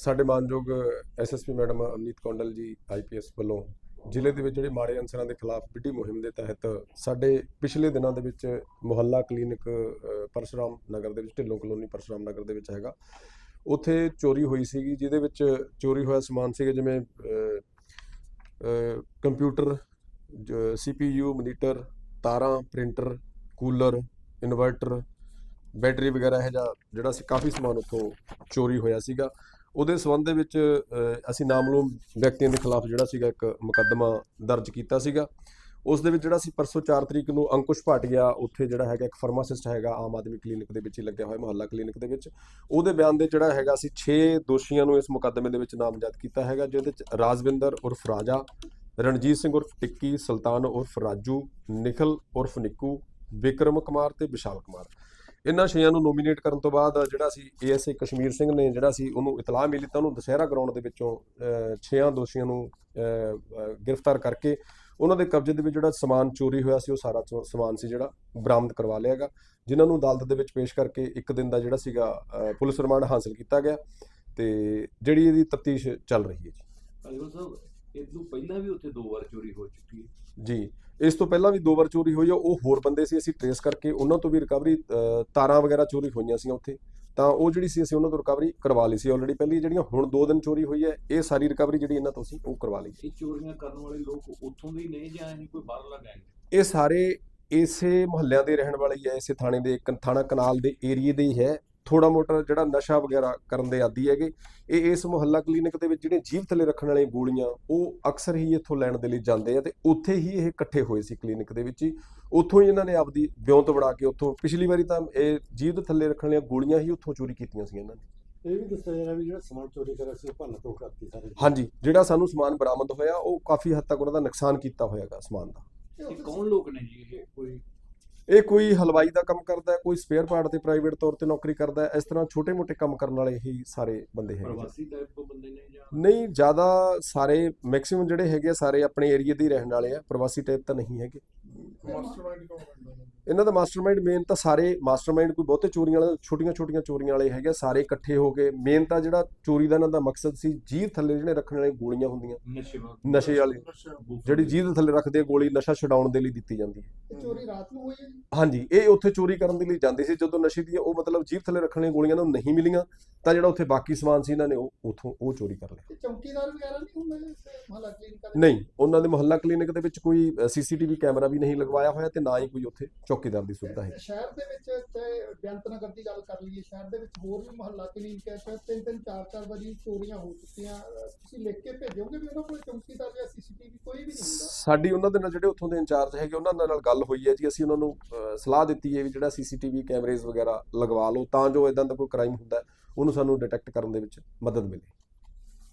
ਸਾਡੇ ਮਾਨਯੋਗ SSP madam Amneet Kondal ਜੀ ਆਈਪੀਐਸ ਵੱਲੋਂ ਜ਼ਿਲ੍ਹੇ ਦੇ ਵਿੱਚ ਜਿਹੜੇ ਮਾੜੇ ਅਨਸਰਾਂ ਦੇ ਖਿਲਾਫ ਵਿੱਢੀ ਮੁਹਿੰਮ ਦੇ ਤਹਿਤ ਸਾਡੇ ਪਿਛਲੇ ਦਿਨਾਂ ਦੇ ਵਿੱਚ ਮੁਹੱਲਾ ਕਲੀਨਿਕ ਅ, ਨਗਰ ਦੇ ਵਿੱਚ ਢਿੱਲੋਂ ਕਲੋਨੀ ਪਰਸ਼ੁਰਾਮ ਨਗਰ ਦੇ ਵਿੱਚ ਹੈਗਾ। ਉੱਥੇ ਚੋਰੀ ਹੋਈ ਸੀਗੀ ਜਿਹਦੇ ਵਿੱਚ ਚੋਰੀ ਹੋਇਆ ਸਮਾਨ ਸੀਗਾ ਜਿਵੇਂ ਅ, ਅ, ਕੰਪਿਊਟਰ ਸੀਪੀਯੂ ਮੋਨੀਟਰ ਤਾਰਾਂ ਪ੍ਰਿੰਟਰ ਕੂਲਰ ਇਨਵਰਟਰ ਬੈਟਰੀ ਵਗੈਰਾ ਇਹ ਜਿਹਾ ਜਿਹੜਾ ਸੀ ਕਾਫੀ ਸਮਾਨ ਉੱਥੋਂ ਚੋਰੀ ਹੋਇਆ ਸੀਗਾ। ਉਹਦੇ ਸਬੰਧ ਦੇ ਵਿੱਚ ਅਸੀਂ ਨਾਮਲੂਮ ਵਿਅਕਤੀਆਂ ਦੇ ਖਿਲਾਫ ਜਿਹੜਾ ਸੀਗਾ ਇੱਕ ਮੁਕੱਦਮਾ ਦਰਜ ਕੀਤਾ ਸੀਗਾ। ਉਸ ਦੇ ਵਿੱਚ ਜਿਹੜਾ ਸੀ ਪਰਸੋਂ 4 ਤਰੀਕ ਨੂੰ ਅੰਕੁਸ਼ ਭਾਟੀਆ ਉੱਥੇ ਜਿਹੜਾ ਹੈਗਾ ਇੱਕ ਫਾਰਮਾਸਿਸਟ ਹੈਗਾ, ਆਮ ਆਦਮੀ ਕਲੀਨਿਕ ਦੇ ਵਿੱਚ ਹੀ ਲੱਗਿਆ ਹੋਇਆ, ਮੁਹੱਲਾ ਕਲੀਨਿਕ ਦੇ ਵਿੱਚ। ਉਹਦੇ ਬਿਆਨ ਦੇ ਜਿਹੜਾ ਹੈਗਾ ਸੀ 6 ਦੋਸ਼ੀਆਂ ਨੂੰ ਇਸ ਮੁਕੱਦਮੇ ਦੇ ਵਿੱਚ ਨਾਮਜ਼ਦ ਕੀਤਾ ਹੈਗਾ, ਜਿਹਦੇ ਵਿੱਚ ਰਾਜਵਿੰਦਰ ਉਰਫ ਰਾਜਾ, ਰਣਜੀਤ ਸਿੰਘ ਉਰਫ ਟਿੱਕੀ, ਸੁਲਤਾਨ ਉਰਫ ਰਾਜੂ, ਨਿਖਲ ਉਰਫ ਨਿੱਕੂ, ਵਿਕਰਮ ਕੁਮਾਰ ਤੇ ਵਿਸ਼ਾਲ ਕੁਮਾਰ। ਇਹਨਾਂ ਛੇਆਂ ਨੂੰ ਨੋਮੀਨੇਟ ਕਰਨ ਤੋਂ ਬਾਅਦ ਜਿਹੜਾ ਸੀ ਏਐਸਏ ਕਸ਼ਮੀਰ ਸਿੰਘ ਨੇ ਜਿਹੜਾ ਸੀ ਉਹਨੂੰ ਇਤਲਾਹ ਮਿਲੀ ਤਾਂ ਉਹਨੂੰ ਦੁਸਹਿਰਾ ਗਰਾਊਂਡ ਦੇ ਵਿੱਚੋਂ ਅਹ, ਛੇਆਂ ਦੋਸ਼ੀਆਂ ਨੂੰ ਗ੍ਰਿਫਤਾਰ ਕਰਕੇ ਉਹਨਾਂ ਦੇ ਕਬਜ਼ੇ ਦੇ ਵਿੱਚ ਜਿਹੜਾ ਸਮਾਨ ਚੋਰੀ ਹੋਇਆ ਸੀ ਉਹ ਸਾਰਾ ਚੋ- ਸਮਾਨ ਸੀ ਜਿਹੜਾ ਬਰਾਮਦ ਕਰਵਾ ਲਿਆ ਹੈਗਾ ਜਿਨ੍ਹਾਂ ਨੂੰ ਅਦਾਲਤ ਦੇ ਵਿੱਚ ਪੇਸ਼ ਕਰਕੇ ਇੱਕ ਦਿਨ ਦਾ ਜਿਹੜਾ ਸੀਗਾ ਪੁਲਿਸ ਰਿਮਾਂਡ ਹਾਸਲ ਕੀਤਾ ਗਿਆ ਤੇ ਜਿਹੜੀ ਇਹਦੀ ਤਫਤੀਸ਼ ਚੱਲ ਰਹੀ ਹੈ ਜੀ। ਅਜੀਤ ਸਾਹਿਬ ਇਹ ਤੋਂ ਪਹਿਲਾਂ ਵੀ ਉੱਥੇ ਦੋ ਵਾਰ ਚੋਰੀ ਹੋ ਚੁੱਕੀ ਹੈ। ਜੀ ਇਸ ਤੋਂ ਪਹਿਲਾਂ ਵੀ ਦੋ ਵਾਰ ਚੋਰੀ ਹੋਈ ਆ ਉਹ ਹੋਰ ਬੰਦੇ ਸੀ ਅਸੀਂ ਟਰੇਸ ਕਰਕੇ ਉਹਨਾਂ ਤੋਂ ਵੀ ਰਿਕਵਰੀ ਤਾਰਾਂ ਵਗੈਰਾ ਚੋਰੀ ਹੋਈਆਂ ਸੀ ਉੱਥੇ। ਤਾਂ ਉਹ ਜਿਹੜੀ ਸੀ ਅਸੀਂ ਉਹਨਾਂ ਤੋਂ ਰਿਕਵਰੀ ਕਰਵਾ ਲਈ ਸੀ ਆਲਰੇਡੀ ਪਹਿਲੀ ਜਿਹੜੀਆਂ ਹੁਣ ਦੋ ਦਿਨ ਚੋਰੀ ਹੋਈ ਹੈ ਇਹ ਸਾਰੀ ਰਿਕਵਰੀ ਜਿਹੜੀ ਇਹਨਾਂ ਤੋਂ ਅਸੀਂ ਉਹ ਕਰਵਾ ਲਈ ਇਹ ਚੋਰੀਆਂ ਕਰਨ ਵਾਲੇ ਲੋਕ ਉੱਥੋਂ ਦੇ ਹੀ ਨੇ ਜਾਂ ਇਹ ਕੋਈ ਬਾਹਰਲਾ ਗੈਂਗ ਇਹ ਸਾਰੇ ਇਸੇ ਮੁਹੱਲਿਆਂ ਦੇ ਰਹਿਣ ਵਾਲੇ ਹੀ ਹੈ ਇਸੇ ਥਾਣੇ ਦੇ ਥਾਣਾ ਕਨਾਲ ਦੇ ਏਰੀਏ ਦੇ ਹੀ ਹੈ। ਥੋੜਾ ਮੋਟਾ ਜਿਹੜਾ ਨਸ਼ਾ ਵਗੈਰਾ ਕਰਨ ਦੇ ਆਦੀ ਹੈਗੇ। ਇਹ ਇਸ ਮੁਹੱਲਾ ਕਲੀਨਿਕ ਦੇ ਵਿੱਚ ਜਿਹੜੀਆਂ ਜੀਵ ਥੱਲੇ ਰੱਖਣ ਵਾਲੀਆਂ ਗੋਲੀਆਂ ਉਹ ਅਕਸਰ ਹੀ ਇੱਥੋਂ ਲੈਣ ਦੇ ਲਈ ਜਾਂਦੇ ਆ ਤੇ ਉੱਥੇ ਹੀ ਇਹ ਇਕੱਠੇ ਹੋਏ ਸੀ ਕਲੀਨਿਕ ਦੇ ਵਿੱਚ ਹੀ। ਉੱਥੋਂ ਹੀ ਇਹਨਾਂ ਨੇ ਆਪਦੀ ਵਿਉਂਤ ਬਣਾ ਕੇ ਉੱਥੋਂ ਪਿਛਲੀ ਵਾਰੀ ਤਾਂ ਇਹ ਜੀਵ ਦੇ ਥੱਲੇ ਰੱਖਣ ਵਾਲੀਆਂ ਗੋਲੀਆਂ ਹੀ ਉੱਥੋਂ ਚੋਰੀ ਕੀਤੀਆਂ ਸੀ ਇਹਨਾਂ ਨੇ। ਇਹ ਵੀ ਦੱਸਿਆ ਜਾ ਰਿਹਾ ਵੀ ਜਿਹੜਾ ਸਮਾਨ ਚੋਰੀ ਕਰਿਆ ਸੀ ਉਹ ਭੰਨ ਤੋੜ ਕਰਤੀ ਸਾਰੇ ਹਾਂਜੀ ਜਿਹੜਾ ਸਾਨੂੰ ਸਮਾਨ ਬਰਾਮਦ ਹੋਇਆ ਉਹ ਕਾਫੀ ਹੱਦ ਤੱਕ ਉਹਨਾਂ ਦਾ ਨੁਕਸਾਨ ਕੀਤਾ ਹੋਇਆਗਾ ਸਮਾਨ ਦਾ। ਇਹ ਕੌਣ ਲੋਕ ਨੇ ਜੀ ਇਹ? ਕੋਈ ਇਹ ਕੋਈ ਹਲਵਾਈ ਦਾ ਕੰਮ ਕਰਦਾ ਹੈ ਕੋਈ ਸਪੇਅਰ ਪਾਰਟ ਤੇ ਪ੍ਰਾਈਵੇਟ ਤੌਰ ਤੇ ਨੌਕਰੀ ਕਰਦਾ ਹੈ ਇਸ ਤਰ੍ਹਾਂ ਛੋਟੇ-ਮੋਟੇ ਕੰਮ ਕਰਨ ਵਾਲੇ ਹੀ ਸਾਰੇ ਬੰਦੇ ਹੈਗੇ। ਪ੍ਰਵਾਸੀ ਟਾਈਪ ਤੋਂ ਬੰਦੇ ਨੇ ਜਾਂ ਨਹੀਂ ਜ਼ਿਆਦਾ ਸਾਰੇ ਮੈਕਸਿਮਮ ਜਿਹੜੇ ਹੈਗੇ ਆ, ਸਾਰੇ ਆਪਣੇ ਏਰੀਆ ਦੇ ਹੀ ਰਹਿਣ ਵਾਲੇ ਆ ਪ੍ਰਵਾਸੀ ਟਾਈਪ ਤਾਂ ਨਹੀਂ ਹੈਗੇ ਇਹਨਾਂ ਦਾ ਮਾਸਟਰਮਾਈਂਡ ਮੇਨ ਤਾਂ ਸਾਰੇ ਮਾਸਟਰਮਾਈਂਡ ਕੋਈ ਬਹੁਤੇ ਚੋਰੀਆਂ ਵਾਲੇ ਛੋਟੀਆਂ-ਛੋਟੀਆਂ ਚੋਰੀਆਂ ਵਾਲੇ ਹੈਗੇ ਸਾਰੇ ਇਕੱਠੇ ਹੋ ਕੇ ਮੇਨ ਤਾਂ ਜਿਹੜਾ ਚੋਰੀ ਦਾ ਇਹਨਾਂ ਦਾ ਮਕਸਦ ਸੀ ਜੀਵ ਥੱਲੇ ਜਿਹੜੇ ਰੱਖਣ ਵਾਲੀਆਂ ਗੋਲੀਆਂ ਹੁੰਦੀਆਂ। ਨਸ਼ੇ ਵਾਲੇ। ਨਸ਼ੇ ਵਾਲੀ। ਜਿਹੜੀ ਜੀਵ ਦੇ ਥੱਲੇ ਰੱਖਦੇ ਗੋਲੀ ਨਸ਼ਾ ਛਡਾਉਣ ਦੇ ਲਈ ਦਿੱਤੀ ਜਾਂਦੀ ਹੈ। ਚੋਰੀ ਰਾਤ ਨੂੰ ਹੋਈ ਹੈ? ਹਾਂਜੀ ਇਹ ਉੱਥੇ ਚੋਰੀ ਕਰਨ ਦੇ ਲਈ ਜਾਂਦੇ ਸੀ। ਜਦੋਂ ਨਸ਼ੇ ਦੀ ਉਹ ਮਤਲਬ ਜੀਭ ਥੱਲੇ ਰੱਖਣ ਵਾਲੀਆਂ ਗੋਲੀਆਂ ਨੂੰ ਨਹੀਂ ਮਿਲੀਆਂ ਤਾਂ ਜਿਹੜਾ ਉੱਥੇ ਬਾਕੀ ਸਮਾਨ ਸੀ ਇਹਨਾਂ ਨੇ ਉਹ ਉਥੋਂ ਉਹ ਚੋਰੀ ਕਰ ਲਿਆ। ਚੌਕੀਦਾਰ ਵਗੈਰਾ ਨਹੀਂ ਹੁੰਦੇ ਮਹੱਲਾ ਕਲੀਨਿਕ ਵਾਲੇ? ਨਹੀਂ ਉਹਨਾਂ ਦੇ ਮੁਹੱਲਾ ਕਲੀਨਿਕ ਦੇ ਵਿੱਚ ਕੋਈ ਸੀਸੀਟੀਵੀ ਕੈਮਰਾ ਵੀ ਨਹੀਂ ਲਗਵਾਇਆ ਹੋਇਆ ਤੇ ਨਾ ਹੀ ਕੋਈ ਉੱਥੇ ਚੌਕੀਦਾਰ ਦੀ ਸੁਵਿਧਾ ਹੈ। ਸ਼ਹਿਰ ਦੇ ਵਿੱਚ ਤੇ ਬੇਅੰਤ ਨਗਰ ਦੀ ਗੱਲ ਕਰ ਲਈਏ ਸ਼ਹਿਰ ਦੇ ਵਿੱਚ ਹੋਰ ਵੀ ਮਹੱਲਾ ਕਲੀਨਿਕ ਹੈ ਸ਼ਾਇਦ ਤਿੰਨ ਤਿੰਨ ਚਾਰ ਚਾਰ ਵਾਰੀ ਚੋਰੀਆਂ ਹੋ ਚੁੱਕੀਆਂ। ਤੁਸੀਂ ਲਿਖ ਕੇ ਭੇਜੋਗੇ ਵੀ ਉਹਨਾਂ ਕੋਲ ਚੌਕੀਦਾਰ ਜਾਂ ਸੀਸੀਟੀਵੀ ਕੋਈ ਵੀ ਨਹੀਂ ਹੁੰਦਾ? ਸਾਡੀ ਉਹਨਾਂ ਦੇ ਨਾਲ ਜਿਹੜੇ ਉੱਥੋਂ ਦੇ ਇੰਚਾਰਜ ਹੈਗੇ ਉਹਨਾਂ ਦੇ ਨਾਲ ਗੱਲ ਹੋਈ ਹੈ ਜੀ ਅਸੀਂ ਉਹਨਾਂ ਨੂੰ ਸਲਾਹ ਦਿੱਤੀ ਹੈ ਵੀ ਜਿਹੜਾ ਸੀਸੀਟੀਵੀ ਕੈਮਰੇਜ਼ ਵਗੈਰਾ ਲਗਵਾ ਲਓ ਤਾਂ ਜੋ ਇਦਾਂ ਦਾ ਕੋਈ ਕ੍ਰਾਈਮ ਹੁੰਦਾ ਉਹਨੂੰ ਸਾਨੂੰ ਡਿਟੈਕਟ ਕਰਨ ਦੇ ਵਿੱਚ ਮਦਦ ਮਿਲੇ।